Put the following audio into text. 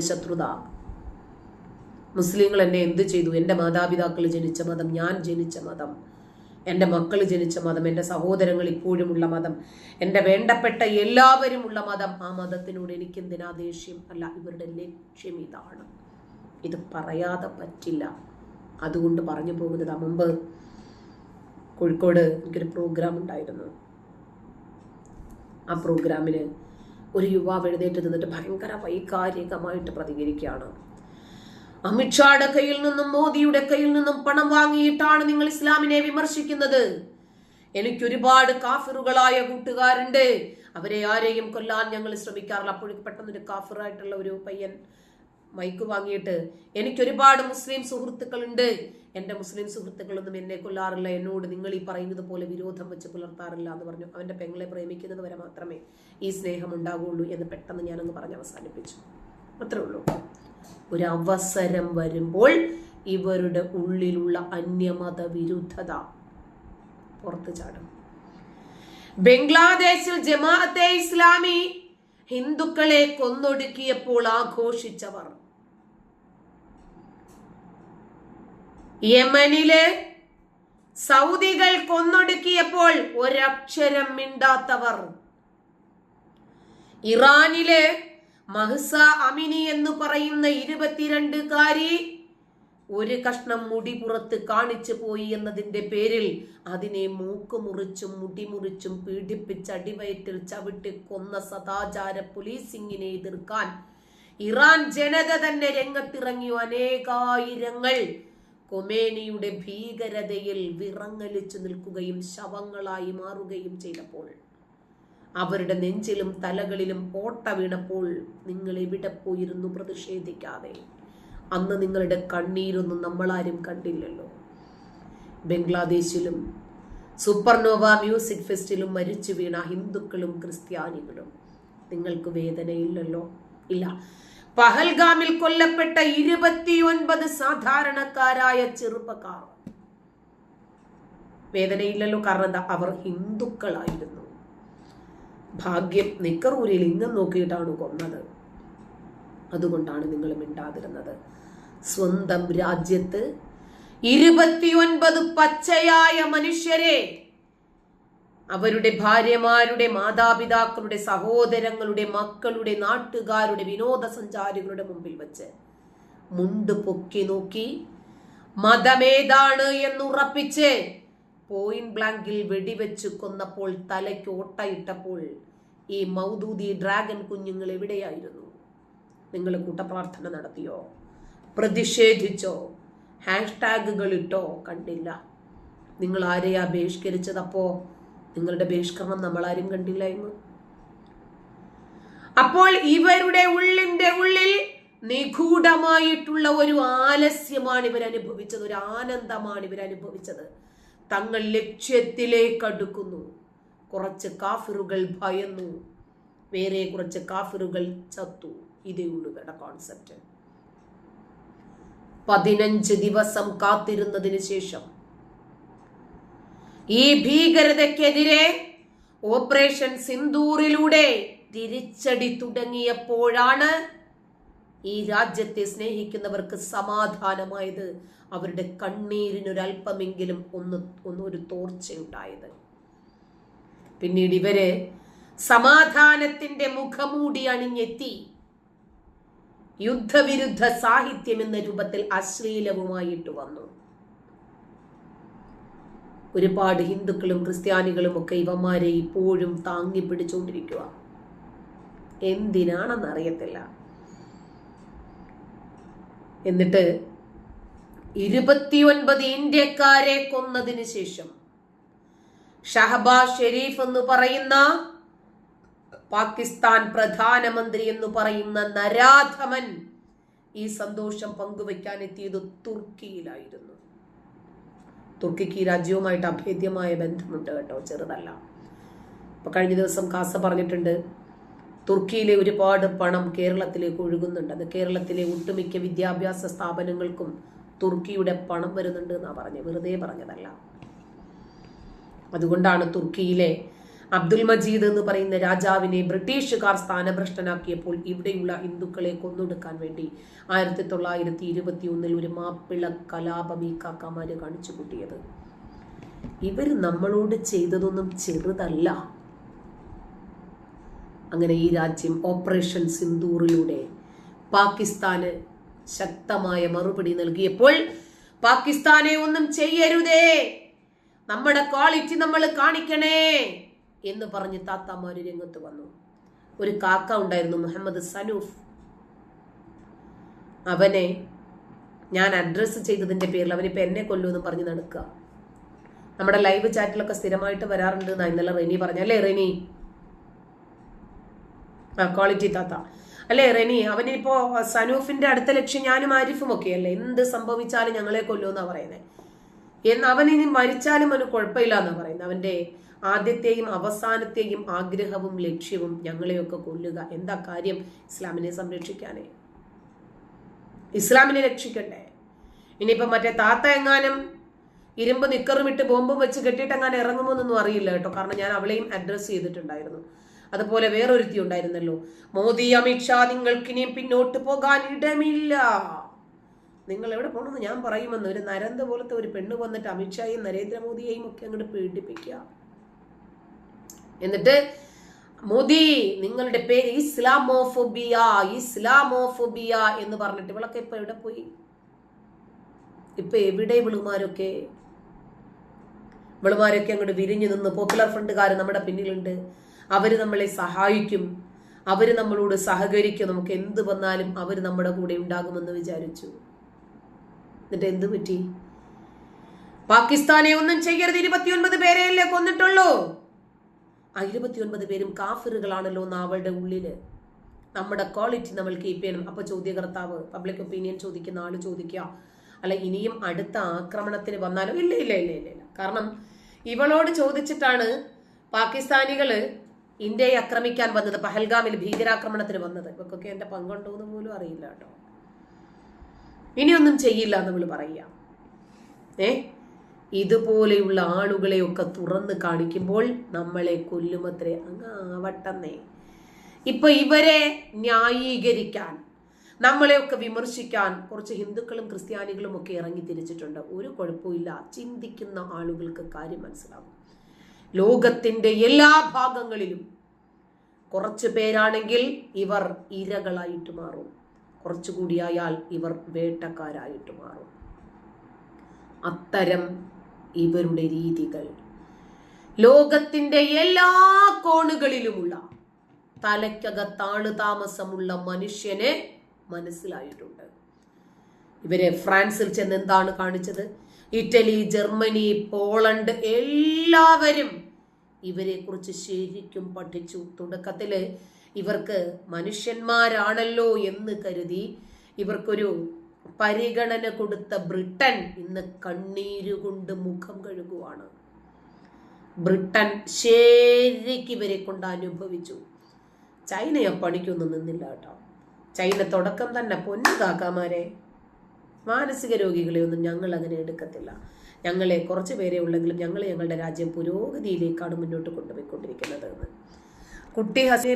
ശത്രുത. മുസ്ലിങ്ങൾ എന്നെ എന്ത് ചെയ്തു? എന്റെ മാതാപിതാക്കൾ ജനിച്ച മതം ഞാൻ ജനിച്ച മതം എന്റെ മക്കൾ ജനിച്ച മതം എന്റെ സഹോദരങ്ങൾ ഇപ്പോഴുമുള്ള മതം എന്റെ വേണ്ടപ്പെട്ട എല്ലാവരും ഉള്ള മതം. ആ മതത്തിനോട് എനിക്കെന്തിനാ ദേഷ്യം? അല്ല ഇവരുടെ ലക്ഷ്യം ഇതാണ്. ഇത് പറയാതെ പറ്റില്ല. അതുകൊണ്ട് പറഞ്ഞു പോകുന്നത്. മുമ്പ് കോഴിക്കോട് എനിക്കൊരു പ്രോഗ്രാം ഉണ്ടായിരുന്നു. ആ പ്രോഗ്രാമിൽ ഒരു യുവാവ് എഴുന്നേറ്റ് നിന്നിട്ട് ഭയങ്കര വൈകാരികമായിട്ട് പ്രതികരിക്കുകയാണ്. അമിത്ഷായുടെ കയ്യിൽ നിന്നും മോദിയുടെ കയ്യിൽ നിന്നും പണം വാങ്ങിയിട്ടാണ് നിങ്ങൾ ഇസ്ലാമിനെ വിമർശിക്കുന്നത്. എനിക്ക് ഒരുപാട് കാഫിറുകളായ കൂട്ടുകാരുണ്ട്. അവരെ ആരെയും കൊല്ലാൻ ഞങ്ങൾ ശ്രമിക്കാറില്ല. അപ്പോഴേക്ക് പെട്ടെന്നൊരു കാഫിറായിട്ടുള്ള ഒരു പയ്യൻ മൈക്ക് വാങ്ങിയിട്ട് എനിക്ക് ഒരുപാട് മുസ്ലിം സുഹൃത്തുക്കളുണ്ട്. എന്റെ മുസ്ലിം സുഹൃത്തുക്കളൊന്നും എന്നെ കൊല്ലാറില്ല. എന്നോട് നിങ്ങൾ ഈ പറയുന്നത് പോലെ വിരോധം വെച്ച് പുലർത്താറില്ല എന്ന് പറഞ്ഞു. അവന്റെ പെങ്ങളെ പ്രേമിക്കുന്നത് വരെ മാത്രമേ ഈ സ്നേഹം ഉണ്ടാകുള്ളൂ എന്ന് പെട്ടെന്ന് ഞാനൊന്ന് പറഞ്ഞ് അവസാനിപ്പിച്ചു. അത്രേ ഉള്ളൂ. ഒരു അവസരം വരുമ്പോൾ ഇവരുടെ ഉള്ളിലുള്ള അന്യമത വിരുദ്ധത പുറത്തു ചാടും. ബംഗ്ലാദേശിൽ ജമാഅത്തെ ഇസ്ലാമി ഹിന്ദുക്കളെ കൊന്നൊടുക്കിയപ്പോൾ ആഘോഷിച്ചവർ യമനിൽ സൗദികൾ കൊന്നൊടുക്കിയപ്പോൾ ഒരക്ഷരം മിണ്ടാത്തവർ. ഇറാനിലെ മഹ്സ അമിനി എന്ന് പറയുന്ന ഇരുപത്തിരണ്ടുകാരി ഒരു കഷ്ണം മുടി പുറത്ത് കാണിച്ചു പോയി എന്നതിന്റെ പേരിൽ അതിനെ മൂക്ക് മുറിച്ചും മുടി മുറിച്ചും പീഡിപ്പിച്ച് അടിവയറ്റിൽ ചവിട്ടി കൊന്ന സദാചാര പോലീസിങ്ങിനെ എതിർക്കാൻ ഇറാൻ ജനത തന്നെ രംഗത്തിറങ്ങിയ അനേകായിരങ്ങൾ. കൊമേനിയുടെ ഭീകരതയിൽ വിറങ്ങലിച്ചു നിൽക്കുകയും ശവങ്ങളായി മാറുകയും ചെയ്തപ്പോൾ അവരുടെ നെഞ്ചിലും തലകളിലും ഓട്ട വീണപ്പോൾ നിങ്ങൾ എവിടെ പോയിരുന്നു പ്രതിഷേധിക്കാതെ. അന്ന് നിങ്ങളുടെ കണ്ണീരൊന്നും നമ്മളാരും കണ്ടില്ലല്ലോ. ബംഗ്ലാദേശിലും സൂപ്പർനോവ മ്യൂസിക് ഫെസ്റ്റിലും മരിച്ചു വീണ ഹിന്ദുക്കളും ക്രിസ്ത്യാനികളും. നിങ്ങൾക്ക് വേദനയില്ലല്ലോ? ഇല്ല. പഹൽഗാമിൽ കൊല്ലപ്പെട്ട ഇരുപത്തിയൊൻപത് സാധാരണക്കാരായ ചെറുപ്പക്കാർ. വേദനയില്ലല്ലോ കാരണം എന്താ അവർ ഹിന്ദുക്കളായിരുന്നു. ഭാഗ്യം നിക്കറൂരിൽ ഇങ്ങം നോക്കിയിട്ടാണ് കൊന്നത്. അതുകൊണ്ടാണ് നിങ്ങൾ മിണ്ടാതിരുന്നത്. സ്വന്തം രാജ്യത്ത് ഇരുപത്തിയൊൻപത് പച്ചയായ മനുഷ്യരെ അവരുടെ ഭാര്യമാരുടെ മാതാപിതാക്കളുടെ സഹോദരങ്ങളുടെ മക്കളുടെ നാട്ടുകാരുടെ വിനോദസഞ്ചാരികളുടെ മുമ്പിൽ വച്ച് മുണ്ട് പൊക്കി നോക്കി മതമേതാണ് എന്നുറപ്പിച്ച് പോയിന്റ് ബ്ലാങ്കിൽ വെടിവെച്ച് കൊന്നപ്പോൾ തലയ്ക്ക് ഓട്ടയിട്ടപ്പോൾ ഈ മൗദൂദി ഡ്രാഗൻ കുഞ്ഞുങ്ങൾ എവിടെയായിരുന്നു? നിങ്ങൾ കൂട്ടപ്രാർത്ഥന നടത്തിയോ? പ്രതിഷേധിച്ചോ? ഹാഷ്ടാഗുകൾ ഇട്ടോ? കണ്ടില്ല. നിങ്ങൾ ആരെയാ ബഹിഷ്കരിച്ചതപ്പോ നിങ്ങളുടെ ബഹിഷ്കരണം നമ്മളാരും കണ്ടില്ല എന്ന്. അപ്പോൾ ഇവരുടെ ഉള്ളിന്റെ ഉള്ളിൽ നിഗൂഢമായിട്ടുള്ള ഒരു ആലസ്യമാണ് ഇവർ അനുഭവിച്ചത് ഒരു ആനന്ദമാണ് ഇവർ അനുഭവിച്ചത്. തങ്ങൾ ലക്ഷ്യത്തിലേക്ക് അടുക്കുന്നു. കുറച്ച് കാഫിറുകൾ ഭയന്നു. വേറെ കുറച്ച് കാഫിറുകൾ ചത്തു. ഇതേ ഉള്ളൂ കോൺസെപ്റ്റ് പതിനഞ്ച് ദിവസം കാത്തിരുന്നതിന് ശേഷം ഈ ഭീകരതയ്ക്കെതിരെ ഓപ്പറേഷൻ സിന്ദൂറിലൂടെ തിരിച്ചടി തുടങ്ങിയപ്പോഴാണ് ഈ രാജ്യത്തെ സ്നേഹിക്കുന്നവർക്ക് സമാധാനമായത്. അവരുടെ കണ്ണീരിനൊരല്പമെങ്കിലും ഒന്ന് ഒന്നൊരു തോർച്ചയുണ്ടായത്. പിന്നീട് ഇവർ സമാധാനത്തിന്റെ മുഖമൂടി അണിഞ്ഞെത്തി. യുദ്ധവിരുദ്ധ സാഹിത്യം എന്ന രൂപത്തിൽ അശ്ലീലവുമായിട്ട് വന്നു. ഒരുപാട് ഹിന്ദുക്കളും ക്രിസ്ത്യാനികളും ഒക്കെ ഇവന്മാരെ ഇപ്പോഴും താങ്ങി പിടിച്ചുകൊണ്ടിരിക്കുക എന്തിനാണെന്ന് അറിയത്തില്ല. എന്നിട്ട് ഇരുപത്തിയൊൻപത് ഇന്ത്യക്കാരെ കൊന്നതിന് ശേഷം ഷഹബാസ് ഷെരീഫ് എന്ന് പറയുന്ന പാകിസ്ഥാൻ പ്രധാനമന്ത്രി എന്ന് പറയുന്ന നരാധമൻ ഈ സന്തോഷം പങ്കുവയ്ക്കാൻ എത്തിയത് തുർക്കിയിലായിരുന്നു. തുർക്കിക്ക് ഈ രാജ്യവുമായിട്ട് അഭേദ്യമായ ബന്ധമുണ്ട് കേട്ടോ ചെറുതല്ല. അപ്പോൾ കഴിഞ്ഞ ദിവസം കാസ പറഞ്ഞിട്ടുണ്ട് തുർക്കിയിലെ ഒരുപാട് പണം കേരളത്തിലേക്ക് ഒഴുകുന്നുണ്ട്. അത് കേരളത്തിലെ ഒട്ടുമിക്ക വിദ്യാഭ്യാസ സ്ഥാപനങ്ങൾക്കും തുർക്കിയുടെ പണം വരുന്നുണ്ട് എന്നാ പറഞ്ഞത്. വെറുതെ പറഞ്ഞതല്ല. അതുകൊണ്ടാണ് തുർക്കിയിലെ അബ്ദുൽ മജീദ് എന്ന് പറയുന്ന രാജാവിനെ ബ്രിട്ടീഷുകാർ സ്ഥാനഭ്രഷ്ടനാക്കിയപ്പോൾ ഇവിടെയുള്ള ഹിന്ദുക്കളെ കൊന്നൊടുക്കാൻ വേണ്ടി ആയിരത്തി തൊള്ളായിരത്തി ഇരുപത്തി ഒന്നിൽ ഒരു മാപ്പിള കലാപം ഈ കാക്കാമാര് കാണിച്ചു കൂട്ടിയത്. ഇവർ നമ്മളോട് ചെയ്തതൊന്നും ചെറുതല്ല. അങ്ങനെ ഈ രാജ്യം ഓപ്പറേഷൻ സിന്ദൂറിലൂടെ പാകിസ്ഥാന് ശക്തമായ മറുപടി നൽകിയപ്പോൾ പാകിസ്ഥാനെ ഒന്നും ചെയ്യരുതേ. നമ്മുടെ ക്വാളിറ്റി നമ്മൾ കാണിക്കണേ. എന്ന് പറഞ്ഞ് താത്താമാര് രംഗത്ത് വന്നു. ഒരു കാക്ക ഉണ്ടായിരുന്നു മുഹമ്മദ് സനൂഫ്. അവനെ ഞാൻ അഡ്രസ്സ് ചെയ്തതിന്റെ പേരിൽ അവനിപ്പോൾ എന്നെ കൊല്ലുമെന്ന് പറഞ്ഞ് നടക്കുക നമ്മുടെ ലൈവ് ചാറ്റിലൊക്കെ സ്ഥിരമായിട്ട് വരാറുണ്ട് എന്നാ ഇന്നലെ റെനി പറഞ്ഞു. അല്ലേ റെനി? ആ ക്വാളിറ്റി താത്ത. അല്ലേ റെനി അവനിപ്പോ സനൂഫിന്റെ അടുത്ത ലക്ഷ്യം ഞാനും ആരിഫും ഒക്കെ അല്ലേ? എന്ത് സംഭവിച്ചാലും ഞങ്ങളെ കൊല്ലുമെന്നാ പറയുന്നത് എന്ന് അവൻ ഇനി മരിച്ചാലും അവന് കുഴപ്പമില്ല എന്നാ പറയുന്നത് അവന്റെ ആദ്യത്തെയും അവസാനത്തെയും ആഗ്രഹവും ലക്ഷ്യവും ഞങ്ങളെയൊക്കെ കൊല്ലുക. എന്താ കാര്യം? ഇസ്ലാമിനെ സംരക്ഷിക്കാനേ. ഇസ്ലാമിനെ രക്ഷിക്കണ്ടേ ഇനിയിപ്പോ മറ്റേ താത്ത എങ്ങാനും ഇരുമ്പ് നിക്കറും ഇട്ട് ബോംബും വെച്ച് കെട്ടിയിട്ട് അങ്ങനെ ഇറങ്ങുമോന്നൊന്നും അറിയില്ല കേട്ടോ. കാരണം ഞാൻ അവളെയും അഡ്രസ്സ് ചെയ്തിട്ടുണ്ടായിരുന്നു. അതുപോലെ വേറൊരുത്തി ഉണ്ടായിരുന്നല്ലോ. മോദി അമിത്ഷാ നിങ്ങൾക്കിനിയും പിന്നോട്ട് പോകാൻ ഇടമില്ല. നിങ്ങൾ എവിടെ പോകണമെന്ന് ഞാൻ പറയുമെന്ന്. ഒരു നരന്ത പോലത്തെ ഒരു പെണ്ണ് വന്നിട്ട് അമിത്ഷായും നരേന്ദ്രമോദിയെയും ഒക്കെ അങ്ങോട്ട് പീഡിപ്പിക്കുക. എന്നിട്ട് മോദി നിങ്ങളുടെ പേര് ഇസ്ലാമോഫോബിയ ഇസ്ലാമോഫോബിയ എന്ന് പറഞ്ഞിട്ട് ഇവളൊക്കെ ഇപ്പൊ എവിടെ പോയി? ഇപ്പൊ എവിടെ ഇവളുമാരൊക്കെ? ഇവളുമാരൊക്കെ അങ്ങോട്ട് വിരിഞ്ഞു നിന്ന് പോപ്പുലർ ഫ്രണ്ടുകാർ നമ്മുടെ പിന്നിലുണ്ട്. അവർ നമ്മളെ സഹായിക്കും. അവർ നമ്മളോട് സഹകരിക്കും. നമുക്ക് എന്ത് വന്നാലും അവർ നമ്മുടെ കൂടെ ഉണ്ടാകുമെന്ന് വിചാരിച്ചു. എന്നിട്ട് എന്ത് പറ്റി? പാകിസ്ഥാനെ ഒന്നും ചെയ്യരുത്. ഇരുപത്തിയൊൻപത് പേരെയല്ലേ കൊന്നിട്ടുള്ളൂ? ആ ഇരുപത്തിയൊൻപത് പേരും കാഫിറുകളാണല്ലോ എന്ന് അവളുടെ ഉള്ളിൽ. നമ്മുടെ ക്വാളിറ്റി നമ്മൾ കീപ്പ് ചെയ്യണം. അപ്പൊ ചോദ്യകർത്താവ് പബ്ലിക് ഒപ്പീനിയൻ ചോദിക്കുന്ന ആൾ ചോദിക്കുക. അല്ല ഇനിയും അടുത്ത ആക്രമണത്തിന് വന്നാലോ? ഇല്ല ഇല്ല ഇല്ല ഇല്ല ഇല്ല. കാരണം ഇവളോട് ചോദിച്ചിട്ടാണ് പാകിസ്ഥാനികൾ ഇന്ത്യയെ ആക്രമിക്കാൻ വന്നത് പഹൽഗാമിൽ ഭീകരാക്രമണത്തിന് വന്നത്. ഇവക്കൊക്കെ എന്റെ പങ്കുണ്ടോ എന്ന് പോലും അറിയില്ല കേട്ടോ. ഇനിയൊന്നും ചെയ്യില്ല എന്ന് നമ്മൾ പറയുക. ഏ? ഇതുപോലെയുള്ള ആളുകളെയൊക്കെ തുറന്ന് കാണിക്കുമ്പോൾ നമ്മളെ കൊല്ലുമത്രേ. അങ്ങ് ആവട്ടെന്നേ. ഇപ്പൊ ഇവരെ ന്യായീകരിക്കാൻ നമ്മളെയൊക്കെ വിമർശിക്കാൻ കുറച്ച് ഹിന്ദുക്കളും ക്രിസ്ത്യാനികളും ഒക്കെ ഇറങ്ങി തിരിച്ചിട്ടുണ്ട്. ഒരു കുഴപ്പമില്ല ചിന്തിക്കുന്ന ആളുകൾക്ക് കാര്യം മനസ്സിലാകും ലോകത്തിന്റെ എല്ലാ ഭാഗങ്ങളിലും കുറച്ച് പേരാണെങ്കിൽ ഇവർ ഇരകളായിട്ട് മാറും. കുറച്ചുകൂടിയായാൽ ഇവർ വേട്ടക്കാരായിട്ട് മാറും. അത്തരം ഇവരുടെ രീതികൾ. ലോകത്തിന്റെ എല്ലാ കോണുകളിലുമുള്ള തലയ്ക്കകത്താണ് താമസമുള്ള മനുഷ്യനെ മനസ്സിലായിട്ടുണ്ട്. ഇവരെ ഫ്രാൻസിൽ ചെന്ന് എന്താണ് കാണിച്ചത്? ഇറ്റലി ജർമ്മനി പോളണ്ട് എല്ലാവരും ഇവരെ കുറിച്ച് ശരിക്കും പഠിച്ചു. തുടക്കത്തിൽ ഇവർക്ക് മനുഷ്യന്മാരാണല്ലോ എന്ന് കരുതി ഇവർക്കൊരു പരിഗണന കൊടുത്ത ബ്രിട്ടൻ ഇന്ന് കണ്ണീരുകൊണ്ട് മുഖം കഴുകുവാണ്. ബ്രിട്ടൻ ശരിക്ക് ഇവരെ കൊണ്ട് അനുഭവിച്ചു. ചൈനയെ പണിക്കൊന്നും നിന്നില്ല കേട്ടോ. ചൈന തുടക്കം തന്നെ പൊന്നു കാക്കാമാരെ. മാനസിക രോഗികളെ ഒന്നും ഞങ്ങൾ അങ്ങനെ എടുക്കത്തില്ല. ഞങ്ങളെ കുറച്ച് പേരെ ഉള്ളെങ്കിലും ഞങ്ങൾ ഞങ്ങളുടെ രാജ്യം പുരോഗതിയിലേക്കാണ് മുന്നോട്ട് കൊണ്ടുപോയിക്കൊണ്ടിരിക്കുന്നത് കുട്ടി ഹസീൻ